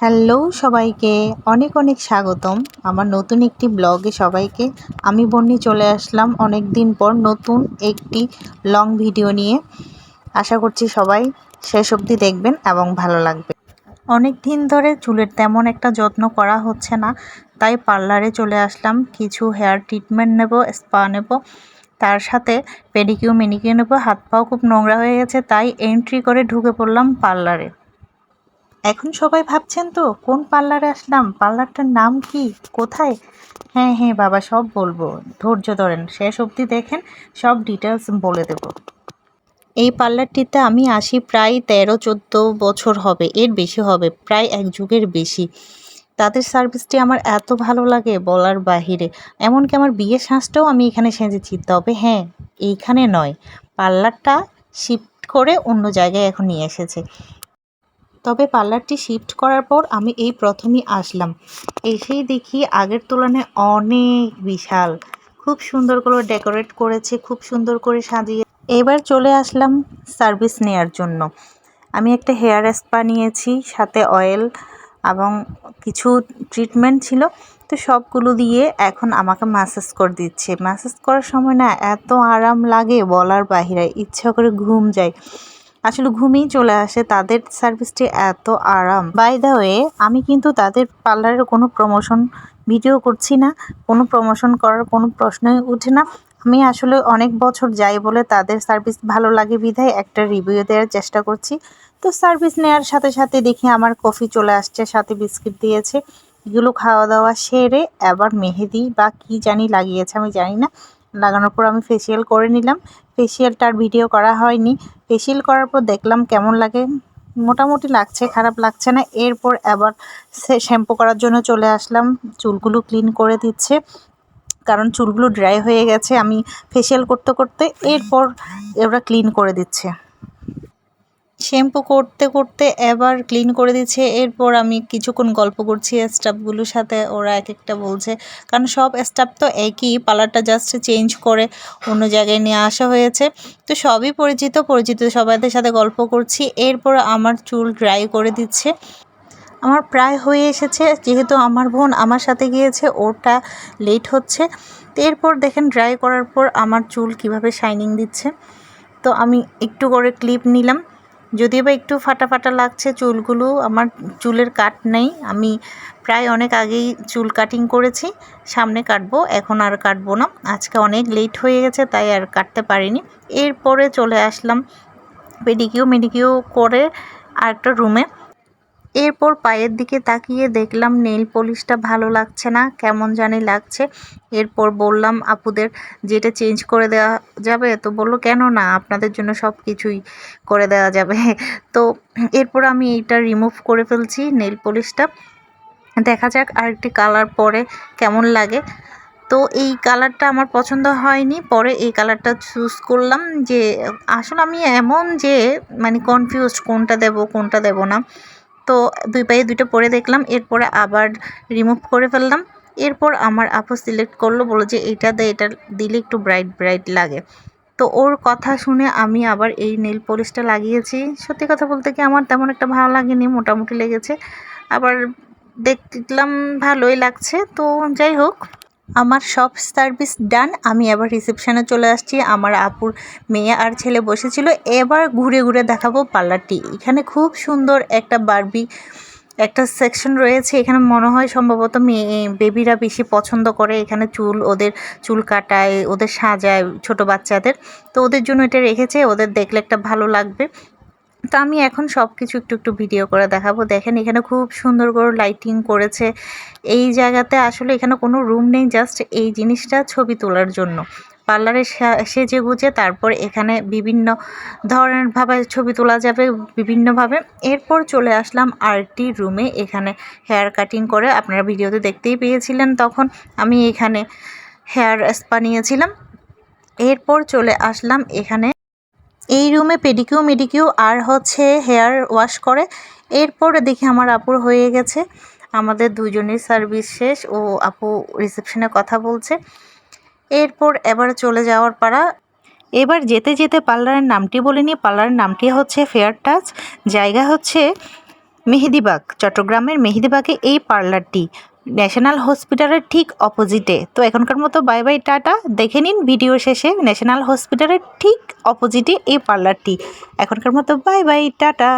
Hello সবাইকে, অনেক অনেক স্বাগতম। আমার নতুন একটি ব্লগে সবাইকে আমি বন্নি চলে আসলাম অনেক দিন পর নতুন একটি লং ভিডিও নিয়ে। আশা করছি সবাই শেষ অবধি দেখবেন এবং ভালো লাগবে। অনেক দিন ধরে চুলের তেমন একটা যত্ন করা হচ্ছে না, তাই পার্লারে চলে আসলাম, কিছু হেয়ার ট্রিটমেন্ট নেব, স্পা নেব, তার সাথে পেডিকিউ মেনিকিউ নেব হাত পাও খুব নোংরা হয়ে গেছে, তাই এন্ট্রি করে ঢুকে পড়লাম পার্লারে। এখন সবাই ভাবছেন তো, কোন পার্লারে আসলাম? পার্লারটার নাম কি? কোথায়? হ্যাঁ হ্যাঁ বাবা, সব বলব। ধৈর্য ধরেন, শেষ অবধি দেখেন, সব ডিটেলস বলে দেব। এই পার্লারটিতে আমি আসি প্রায় তেরো, চোদ্দ বছর হবে, এর বেশি হবে, প্রায় এক যুগের বেশি। তাদের সার্ভিসটি আমার এত ভালো লাগে বলার বাহিরে। এমনকি আমার বিয়ের শ্বাসটাও আমি এখানে সেজেছি, তবে হ্যাঁ এইখানে নয়। পার্লারটা শিফট করে অন্য জায়গায় এখন নিয়ে এসেছে। তবে পার্লারটি শিফট করার পর আমি এই প্রথমই আসলাম। এসেই দেখি আগের তুলনায় অনেক বিশাল। খুব সুন্দর করে ডেকোরেট করেছে, খুব সুন্দর করে সাজিয়ে। এবার চলে আসলাম সার্ভিস নেয়ার জন্য। আমি একটা হেয়ার স্পা নিয়েছি সাথে অয়েল এবং কিছু ট্রিটমেন্ট ছিল। তো সবগুলো দিয়ে এখন আমাকে ম্যাসাজ করে দিচ্ছে। ম্যাসাজ করার সময় না এত আরাম লাগে বলার বাহিরে। ইচ্ছা করে ঘুম যায়। আসলে ঘুমিয়ে চলে আসে, তাদের সার্ভিসটি এত আরাম। বাই দ্য ওয়ে আমি কিন্তু তাদের পার্লারের কোনো প্রমোশন ভিডিও করছি না, কোনো প্রমোশন করার কোনো প্রশ্নই উঠে না। আমি আসলে অনেক বছর যাই বলে তাদের সার্ভিস ভালো লাগে বিধায় একটা রিভিউ দেওয়ার চেষ্টা করছি। তো সার্ভিস নেওয়ার সাথে সাথে দেখি আমার কফি চলে আসছে, সাথে বিস্কিট দিয়েছে। এগুলো খাওয়া দাওয়া সেরে আবার মেহেদি বা কি জানি লাগিয়েছে আমি জানি না। লাগানোর পর আমি ফেসিয়াল করে নিলাম। ফেসিয়ালটার ভিডিও করা হয়নি। ফেসিয়াল করার পর দেখলাম কেমন লাগে। মোটামুটি লাগছে, খারাপ লাগছে না। এরপর আবার শ্যাম্পু করার জন্য চলে আসলাম। চুলগুলো ক্লিন করে দিচ্ছে। কারণ চুলগুলো ড্রাই হয়ে গেছে। আমি ফেসিয়াল করতে করতে এরপর ওরা ক্লিন করে দিচ্ছে। শ্যাম্পু করতে করতে এবার ক্লিন করে দিচ্ছে। এরপর আমি কিছুক্ষণ গল্প করছি স্টাফগুলোর সাথে। ওরা এক একটা বলছে, কারণ সব স্টাফ তো একই পার্লারটা জাস্ট চেঞ্জ করে অন্য জায়গায় নিয়ে আসা হয়েছে। তো সবই পরিচিত পরিচিত সবাইদের সাথে গল্প করছি। এরপর আমার চুল ড্রাই করে দিচ্ছে। আমার প্রায় হয়ে এসেছে, যেহেতু আমার বোন আমার সাথে গিয়েছে, ওটা লেট হচ্ছে। তো এরপর দেখেন ড্রাই করার পর আমার চুল কীভাবে শাইনিং দিচ্ছে। তো আমি একটু করে ক্লিপ নিলাম। যদিও বা একটু ফাটা ফাটা লাগছে, চুলগুলো আমার চুলের কাট নেই। আমি প্রায় অনেক আগেই চুল কাটিং করেছি, সামনে কাটবো, এখন আর কাটবো না। আজকে অনেক লেট হয়ে গেছে, তাই আর কাটতে পারিনি। এরপরে চলে আসলাম পেডিকিউ মেডিকিউ করে আরেকটা রুমে এরপর পায়ের দিকে তাকিয়ে দেখলাম নেল পলিশটা ভালো লাগছে না, কেমন জানি লাগছে। এরপর বললাম, আপুদের যেটা চেঞ্জ করে দেওয়া যাবে? তো বলল, কেন না, আপনাদের জন্য সব কিছুই করে দেওয়া যাবে। তো এরপর আমি এইটা রিমুভ করে ফেলছি নেল পলিশটা। দেখা যাক আরেকটি কালার পরে কেমন লাগে। তো এই কালারটা আমার পছন্দ হয়নি, পরে এই কালারটা চুজ করলাম যে, আসলে আমি এমন যে মানে কনফিউজ কোনটা দেব কোনটা দেব না। তো দুই পায়ে দুইটা পরে দেখলাম, এরপরে আবার রিমুভ করে ফেললাম। এরপর আমার আপু সিলেক্ট করল বলো যে এইটা দে, এটা দিলে একটু ব্রাইট ব্রাইট লাগে। তো ওর কথা শুনে আমি আবার এই নেল পলিশটা লাগিয়েছি। সত্যি কথা বলতে কি আমার তেমন একটা ভালো লাগেনি, মোটামুটি লেগেছে। আবার দেখলাম ভালোই লাগছে, তো যাই হোক। আমার সব সার্ভিস ডান। আমি এবার রিসেপশানে চলে আসছি। আমার আপুর মেয়ে আর ছেলে বসেছিল। এবার ঘুরে ঘুরে দেখাবো পার্লারটি। এখানে খুব সুন্দর একটা বারবি, একটা সেকশন রয়েছে। এখানে মনে হয় সম্ভবত মেয়ে, বেবিরা বেশি পছন্দ করে। এখানে চুল ওদের চুল কাটায়, ওদের সাজায় ছোট বাচ্চাদের। তো ওদের জন্য এটা রেখেছে। ওদের দেখলে একটা ভালো লাগবে। তো আমি এখন সব কিছু একটু একটু ভিডিও করে দেখাবো। দেখেন, এখানে খুব সুন্দর করে লাইটিং করেছে। এই জায়গাতে আসলে এখানে কোনো রুম নেই জাস্ট এই জিনিসটা ছবি তোলার জন্য। পার্লারে সেজে গুজে তারপর এখানে বিভিন্ন ধরনের ভাবে ছবি তোলা যাবে বিভিন্নভাবে। এরপর চলে আসলাম আরটি রুমে এখানে হেয়ার কাটিং করে। আপনারা ভিডিওতে দেখতেই পেয়েছিলেন তখন আমি এখানে হেয়ার স্পা নিয়েছিলাম। এরপর চলে আসলাম এখানে এই রুমে পেডিকিউ মেডিকিউ আর হচ্ছে হেয়ার ওয়াশ করে। এরপর দেখি আমার আপুর হয়ে গেছে। আমাদের দুজনের সার্ভিস শেষ। ও আপু রিসেপশনে কথা বলছে। এরপর এবার চলে যাওয়ার পাড়া এবার যেতে যেতে পার্লারের নামটি বলিনি পার্লারের নামটি হচ্ছে ফেয়ার টাচ জায়গা হচ্ছে মেহেদিবাগ, চট্টগ্রামের মেহেদিবাগে এই পার্লারটি। ন্যাশনাল হসপিটালের ঠিক অপোজিটে। তো এখনকার মতো বাই বাই টাটা। দেখে নিন ভিডিও শেষে ন্যাশনাল হসপিটালের ঠিক অপোজিটে এই পার্লারটি। এখনকার মতো বাই বাই, টাটা।